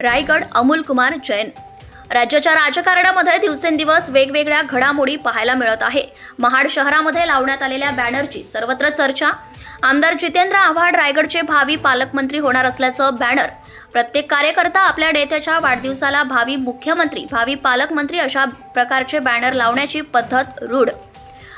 रायगड अमोल कुमार जैन. राज्याच्या राजकारणामध्ये दिवसेंदिवस वेगवेगळ्या घडामोडी पाहायला मिळत आहे. महाड शहरामध्ये लावण्यात आलेल्या बॅनरची सर्वत्र चर्चा. आमदार जितेंद्र आव्हाड रायगडचे भावी पालकमंत्री होणार असल्याचं बॅनर. प्रत्येक कार्यकर्ता आपल्या नेत्याच्या वाढदिवसाला भावी मुख्यमंत्री भावी पालकमंत्री अशा प्रकारचे बॅनर लावण्याची पद्धत रूढ.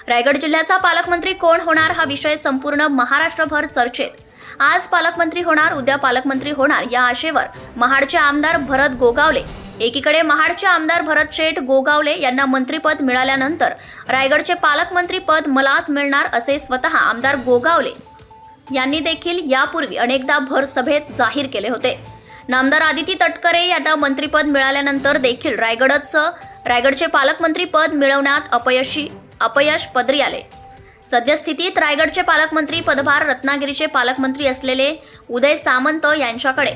रायगड जिल्ह्याचा पालकमंत्री कोण होणार हा विषय संपूर्ण महाराष्ट्रभर चर्चेत. आज पालकमंत्री होणार उद्या पालकमंत्री होणार या आशेवर महाडचे आमदार भरत गोगावले. एकीकडे महाडचे आमदार भरत शेठ गोगावले यांना मंत्रीपद मिळाल्यानंतर रायगडचे पालकमंत्री पद मलाच मिळणार असे स्वतः आमदार गोगावले यांनी देखील यापूर्वी अनेकदा भर सभेत जाहीर केले होते. नामदार आदिती तटकरे यांना मंत्रीपद मिळाल्यानंतर देखील रायगडचं रायगडचे पालकमंत्री पद मिळवण्यात अपयशी अपयश पदरी आले. सद्यस्थितीत रायगडचे पालकमंत्री पदभार रत्नागिरीचे पालकमंत्री असलेले उदय सामंत यांच्याकडे.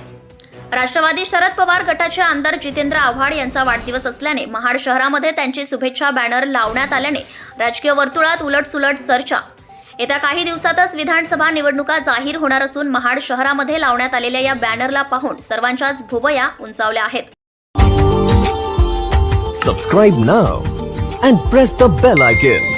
राष्ट्रवादी शरद पवार गटाचे आमदार जितेंद्र आव्हाड यांचा वाढदिवस असल्याने महाड शहरामध्ये त्यांची शुभेच्छा बॅनर लावण्यात आल्याने राजकीय वर्तुळात उलटसुलट चर्चा. येत्या काही दिवसातच विधानसभा निवडणुका जाहीर होणार असून महाड शहरामध्ये लावण्यात आलेल्या या बॅनरला पाहून सर्वांच्याच भुवया उंचावल्या आहेत. Subscribe now and press the bell icon